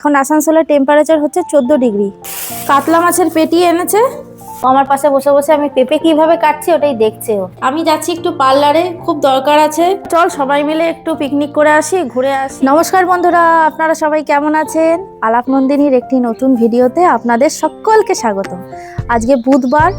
এখন আসানসোলের টেম্পারেচার হচ্ছে চোদ্দ ডিগ্রি। কাতলা মাছের পেটি এনেছে? আমার পাশে বসে বসে আমি পেঁপে কীভাবে কাটছি ওটাই দেখছে ও। আমি যাচ্ছি একটু পার্লারে খুব দরকার আছে। চল সবাই মিলে একটু পিকনিক করে আসি ঘুরে আসি। নমস্কার বন্ধুরা আপনারা সবাই কেমন আছেন? আলাপ নন্দিনীর একটি নতুন ভিডিওতে আপনাদের সকলকে স্বাগত আজকে বুধবার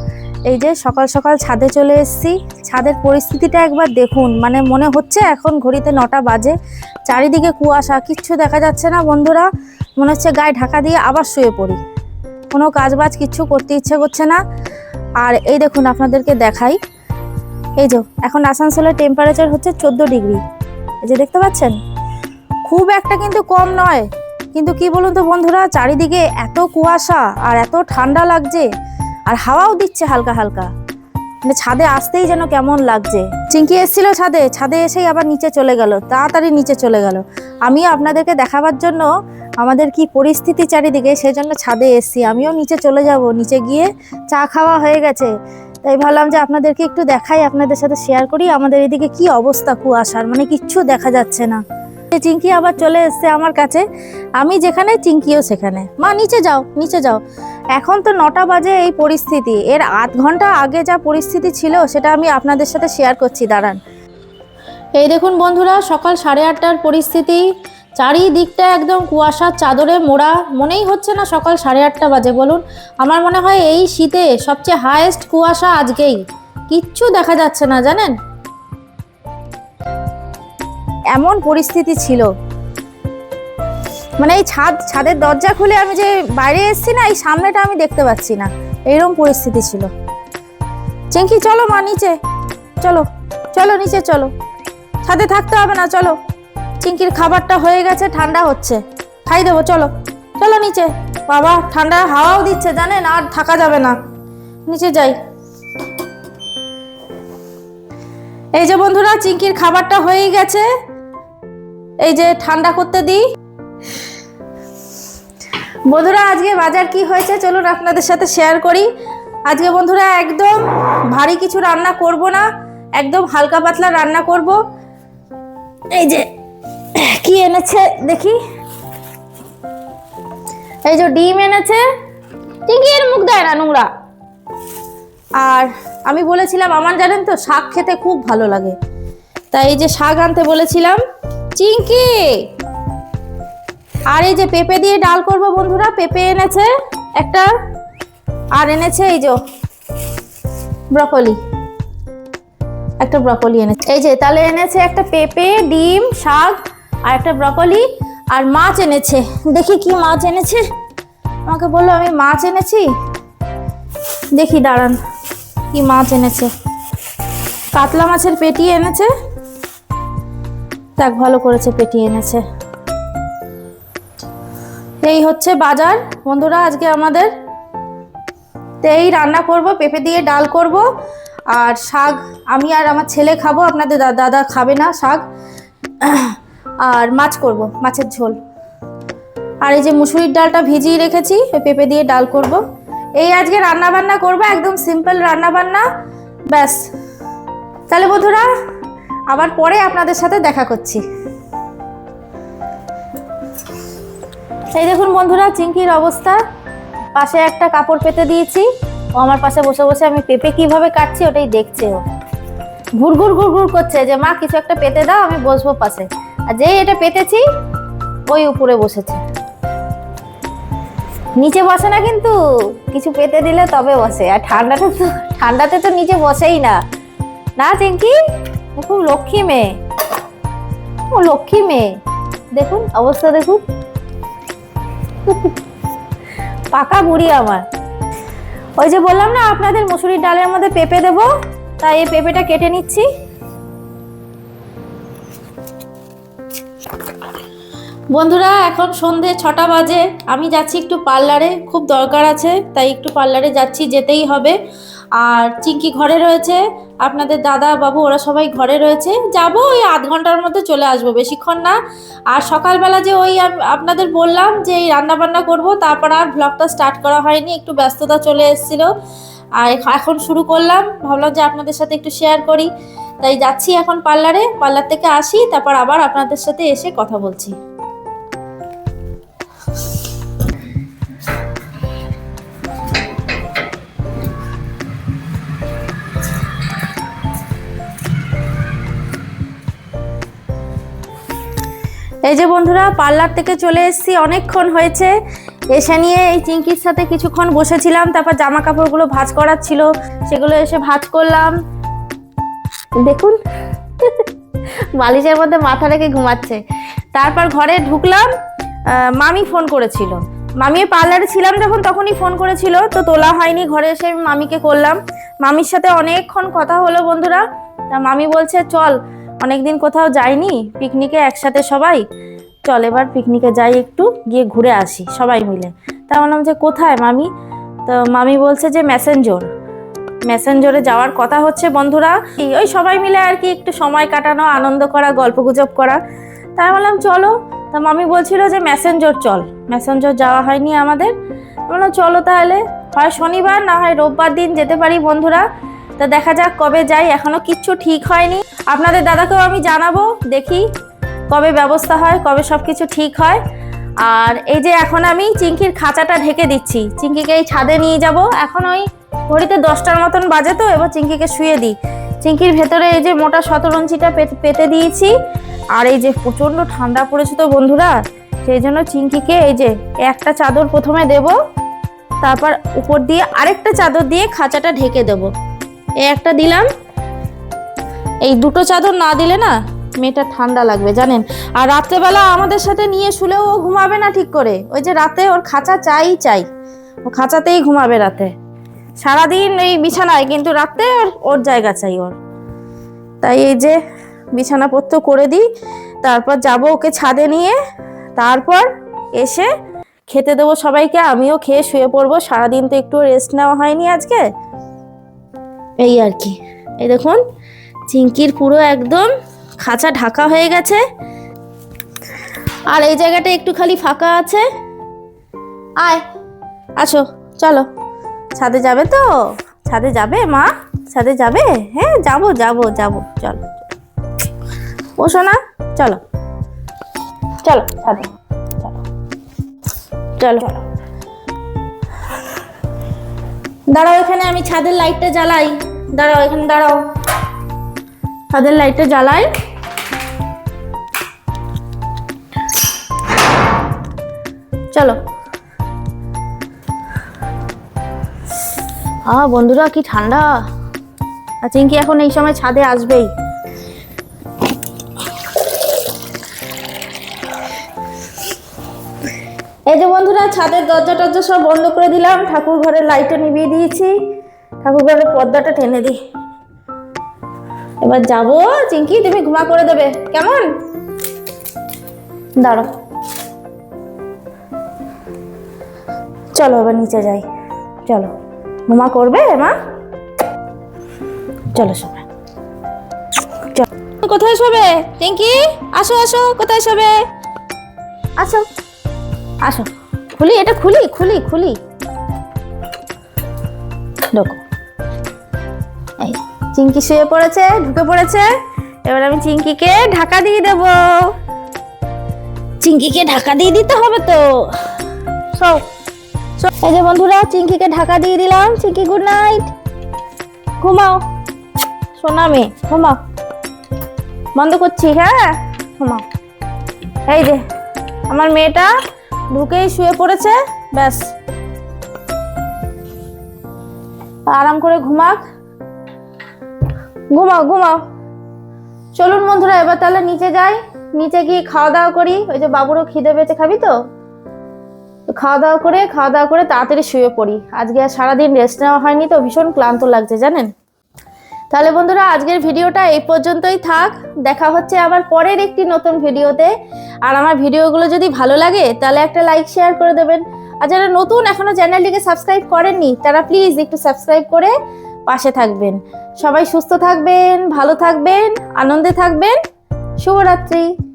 এই যে সকাল সকাল ছাদে চলে এসেছি। ছাদের পরিস্থিতিটা একবার দেখুন। মানে মনে হচ্ছে এখন ঘড়িতে নটা বাজে, চারিদিকে কুয়াশা, কিচ্ছু দেখা যাচ্ছে না বন্ধুরা। মনে হচ্ছে গায়ে ঢাকা দিয়ে আবার শুয়ে পড়ি। কোনো কাজ বাজ কিচ্ছু করতে ইচ্ছে করছে না। আর এই দেখুন আপনাদেরকে দেখাই। এই যে, এখন আসানসোলের টেম্পারেচার হচ্ছে চোদ্দ ডিগ্রি। এই যে দেখতে পাচ্ছেন? খুব একটা কিন্তু কম নয়। কিন্তু কি বলুন তো বন্ধুরা, চারিদিকে এত কুয়াশা আর এত ঠান্ডা লাগছে। আর হাওয়াও দিচ্ছে হালকা হালকা। মানে ছাদে আসতেই যেন কেমন লাগছে। চিঙ্কি এসেছিল ছাদে ছাদে এসেই আবার নিচে চলে গেল, তাড়াতাড়ি নিচে চলে গেল। আমি আপনাদেরকে দেখাবার জন্য আমাদের কি পরিস্থিতি চারিদিকে, সেজন্য ছাদে এসেছি। আমিও নিচে চলে যাব, নিচে গিয়ে চা খাওয়া হয়ে গেছে। তাই ভাবলাম যে আপনাদেরকে একটু দেখাই, আপনাদের সাথে শেয়ার করি আমাদের এদিকে কি অবস্থা কুয়াশার মানে কিচ্ছু দেখা যাচ্ছে না। চিঙ্কি আবার চলে এসছে আমার কাছে, আমি যেখানে চিঙ্কিও সেখানে। মা, নিচে যাও নিচে যাও। এখন তো নটা বাজে এই পরিস্থিতি। এর আধ ঘণ্টা আগে যা পরিস্থিতি ছিল, সেটা আমি আপনাদের সাথে শেয়ার করছি, দাঁড়ান। এই দেখুন বন্ধুরা, সকাল সাড়ে আটটার পরিস্থিতি। চারিদিকটা একদম কুয়াশার চাদরে মোড়া। মনেই হচ্ছে না সকাল সাড়ে আটটা বাজে, বলুন। আমার মনে হয় এই শীতে সবচেয়ে হায়েস্ট কুয়াশা আজকেই। কিচ্ছু দেখা যাচ্ছে না, জানেন? এমন পরিস্থিতি ছিল। মানে এই ছাদ, ছাদের দরজা খুলে আমি যে বাইরে এসেছি না, এই সামনেটা আমি দেখতে পাচ্ছি না। এরকম পরিস্থিতি ছিল। চেঙ্কি চলো মা, নিচে। চলো চলো, নিচে চলো। ছাদে থাকতে হবে না, চলো। চিঙ্কির খাবারটা হয়ে গেছে, ঠান্ডা হচ্ছে। খাই দেবো, চলো। চলো নিচে। বাবা, ঠান্ডা হাওয়াও দিচ্ছে, জানেন? আর থাকা যাবে না। নিচে যাই। এই যে বন্ধুরা চিঙ্কির খাবারটা হয়েই গেছে। এই যে ঠান্ডা করতে দিই। বন্ধুরা, আজকে বাজার কি হয়েছে চলুন আপনাদের সাথে শেয়ার করি। আজকে বন্ধুরা, একদম ভারী কিছু রান্না করব না, একদম হালকা পাতলা রান্না করব। এই যে, কি এনেছে দেখি। এই যে ডিম এনেছে এর মুখ দেয় না নোংরা। আর আমি বলেছিলাম, আমার জানেন তো, শাক খেতে খুব ভালো লাগে। তাই এই যে শাক আনতে বলেছিলাম চিঙ্কি আর এই যে পেঁপে দিয়ে ডাল করব বন্ধুরা, পেঁপে এনেছে একটা, আর এনেছে এই যে ব্রকলি। একটা ব্রকলি এনেছে। এই যে তাহলে এনেছে একটা পেঁপে, ডিম, শাক, আর একটা ব্রকলি, আর মাছ এনেছে। দেখি কি মাছ এনেছে। আমাকে বলল, আমি মাছ এনেছি? দেখি, দাঁড়ান, কি মাছ এনেছে। কাতলা মাছের পেটি এনেছে। দেখ, ভালো করেছে, পেটি এনেছে। এই হচ্ছে বাজার। বন্ধুরা, আজকে আমাদের এই রান্না করব, পেঁপে দিয়ে ডাল করব, আর শাক আমি আর আমার ছেলে খাব, আপনাদের দাদা খাবে না শাক। আর মাছ করব, মাছের ঝোল। আর এই যে মুসুরির ডালটা ভিজিয়ে রেখেছি পেঁপে দিয়ে ডাল করব। এই আজকে রান্না বান্না করব, একদম সিম্পল রান্না বান্না ব্যাস। তাহলে বন্ধুরা, আবার পরে আপনাদের সাথে দেখা করছি। এই দেখুন বন্ধুরা চিঙ্কির অবস্থা। পাশে একটা কাপড় পেতে দিয়েছি। ও আমার পাশে বসে বসে আমি পেঁপে কীভাবে কাটছি ওটাই দেখছে ও। ঘুর ঘুর ঘুর ঘুর করছে, যে মা, কিছু একটা পেতে দাও, আমি বসবো পাশে। আর যেই এটা পেতেছি, ওই উপরে বসেছে। নিচে বসে না কিন্তু, কিছু পেতে দিলে তবে বসে। আর ঠান্ডাতে তো ঠান্ডাতে তো নিচে বসেই না। না চিঙ্কি খুব লক্ষ্মী মেয়ে। ও, লক্ষ্মী মেয়ে। দেখুন, অবস্থা দেখুন। পাকা বুড়ি আমার। ওই যে বললাম না, আপনাদের মুসুরির ডালের মধ্যে পেঁপে দেব, তাই এই পেঁপেটা কেটে নিচ্ছি। বন্ধুরা, এখন সন্ধে ছটা বাজে। আমি যাচ্ছি একটু পার্লারে, খুব দরকার আছে, তাই একটু পার্লারে যাচ্ছি, যেতেই হবে। আর চিঙ্কি ঘরে রয়েছে, আপনাদের দাদা বাবু, ওরা সবাই ঘরে রয়েছে। যাব ওই আধ ঘণ্টার মধ্যে চলে আসব, বেশিক্ষণ না। আর সকালবেলা যে ওই আপনাদের বললাম যে এই রান্না বান্না করব, তারপর আর ব্লগটা স্টার্ট করা হয়নি, একটু ব্যস্ততা চলে এসেছিল। আর এখন শুরু করলাম, ভাবলাম যে আপনাদের সাথে একটু শেয়ার করি। তাই যাচ্ছি এখন পার্লারে পার্লার থেকে আসি, তারপর আবার আপনাদের সাথে এসে কথা বলছি। এই যে বন্ধুরা, পার্লার থেকে চলে এসেছি। অনেকক্ষণ হয়েছে। এসে নিয়ে এই চিঙ্কির সাথে কিছুক্ষণ বসেছিলাম। তারপর জামা কাপড়গুলো ভাজ করার ছিল। সেগুলো এসে ভাজ করলাম। দেখুন, বালিশের মধ্যে মাথা রেখে ঘুমাচ্ছে। তারপর ঘরে ঢুকলাম। মামি ফোন করেছিল। মামি পার্লারে ছিলাম যখন, তখনই ফোন করেছিল। তো তোলা হয়নি, ঘরে এসে মামিকে করলাম। মামির সাথে অনেকক্ষণ কথা হলো বন্ধুরা। তা মামি বলছে, চল অনেকদিন কোথাও যাইনি পিকনিকে একসাথে সবাই। চল এবার পিকনিকে যাই একটু, গিয়ে ঘুরে আসি সবাই মিলে। তা বললাম যে কোথায় মামি? তো মামি বলছে যে ম্যাসেঞ্জোর মেসেঞ্জরে যাওয়ার কথা হচ্ছে বন্ধুরা। ওই সবাই মিলে আর কি একটু সময় কাটানো, আনন্দ করা, গল্পগুজব করা। তাই বললাম চলো। তা মামি বলছিল যে মেসেঞ্জর চল। মেসেঞ্জর যাওয়া হয়নি আমাদের। বললাম চলো তাহলে। হয় শনিবার, না হয় রোববার দিন যেতে পারি বন্ধুরা। তা দেখা যাক কবে যাই, এখনও কিচ্ছু ঠিক হয়নি। আপনাদের দাদাকেও আমি জানাব, দেখি কবে ব্যবস্থা হয়, কবে সব কিছু ঠিক হয়। আর এই যে এখন আমি চিংকির খাঁচাটা ঢেকে দিচ্ছি। চিংকিকে এই ছাদে নিয়ে যাব। এখন ওই ঘড়িতে দশটার মতন বাজে তো, এবার চিংকিকে শুয়ে দিই। চিংকির ভেতরে এই যে মোটা শতরঞ্চিটা পেতে দিয়েছি। আর এই যে প্রচণ্ড ঠান্ডা পড়েছে তো বন্ধুরা, সেই জন্য চিংকিকে এই যে একটা চাদর প্রথমে দেব, তারপর উপর দিয়ে আরেকটা চাদর দিয়ে খাঁচাটা ঢেকে দেব। এই একটা দিলাম। এই দুটো চাদর না দিলে না মেয়েটা ঠান্ডা লাগবে, জানেন? আর রাত্রেবেলা আমাদের সাথে নিয়ে শুলেও ও ঘুমাবে না ঠিক করে। ওই যে রাতে ওর খাঁচা চাই চাই। ও খাঁচাতেই ঘুমাবে রাতে। সারাদিন এই বিছানায়, কিন্তু রাতে ওর ওর জায়গা চাই ওর। তাই এই যে বিছানাপত্র করে দিই, তারপর যাব ওকে ছাদে নিয়ে, তারপর এসে খেতে দেবো সবাইকে। আমিও খেয়ে শুয়ে পড়ব। সারাদিন তো একটু রেস্ট নেওয়া হয়নি আজকে। এই আর কি। এই দেখুন চিংকির পুরো একদম খাঁচা ঢাকা হয়ে গেছে। আর এই জায়গাটা একটু খালি ফাঁকা আছে। আয়, আসো, চলো। ছাদে যাবে তো? ছাদে যাবে মা? ছাদে যাবে? হ্যাঁ যাব যাব যাব। চলো বসো না চলো। চলো, ছাদে। চলো চলো। দাঁড়াও, এখানে আমি ছাদের লাইটটা জ্বালাই। দাঁড়াও, এখানে দাঁড়াও। ছাদের লাইটটা জ্বালাই। চলো। আ, বন্ধুরা, কি ঠান্ডা। আর চিঙ্কি এখন এই সময় ছাদে আসবেই। এই যে বন্ধুরা, ছাদের দরজা টরজা সব বন্ধ করে দিলাম। ঠাকুর ঘরের লাইটটা নিভিয়ে দিয়েছি। ঠাকুর পর্দাটা টেনে দিই। এবার যাব চিঙ্কি তুমি ঘুমা করে দেবে। কেমন? দাঁড়ো চলো এবার নিচে যাই। চলো, ঘুমা করবে, মা? চলো সবাই। কোথায় শোবে? টিঙ্কি আসো আসো, কোথায় শোবে? আসো। আসো। খুলি, এটা খুলি খুলি খুলি। এই চিঙ্কি শুয়ে পড়েছে ঢুকে পড়েছে। এবার আমি চিঙ্কিকে ঢাকা দিয়ে দেব। চিঙ্কিকে ঢাকা দিয়ে দিতে হবে তো? সব এই যে বন্ধুরা চিঙ্কিকে ঢাকা দিয়ে দিলাম। চিঙ্কি গুড নাইট ঘুমাও। সোনা মেয়ে ঘুমাও। বন্ধ করছি হ্যাঁ? ঘুমাও। এই যে আমার মেয়েটা ঢুকেই শুয়ে পড়েছে ব্যাস। আরাম করে ঘুমাক। ঘুমাও ঘুমাও। চলুন বন্ধুরা, এবার তাহলে নিচে যাই। নিচে গিয়ে খাওয়া দাওয়া করি। ওই যে বাবুরও খিদে পেয়েছে, খাবি তো? খাওয়া দাওয়া করে খাওয়া দাওয়া করে তাড়াতাড়ি শুয়ে পড়ি। আজকে আর সারাদিন রেস্ট নেওয়া হয়নি তো, ভীষণ ক্লান্ত লাগছে, জানেন? তাহলে বন্ধুরা, আজকের ভিডিওটা এই পর্যন্তই থাক। দেখা হচ্ছে আবার পরের একটি নতুন ভিডিওতে। আর আমার ভিডিওগুলো যদি ভালো লাগে, তাহলে একটা লাইক শেয়ার করে দেবেন। আর যারা নতুন, এখনও চ্যানেলটিকে সাবস্ক্রাইব করেননি, তারা প্লিজ একটু সাবস্ক্রাইব করে পাশে থাকবেন। সবাই সুস্থ থাকবেন ভালো থাকবেন আনন্দে থাকবেন। শুভরাত্রি।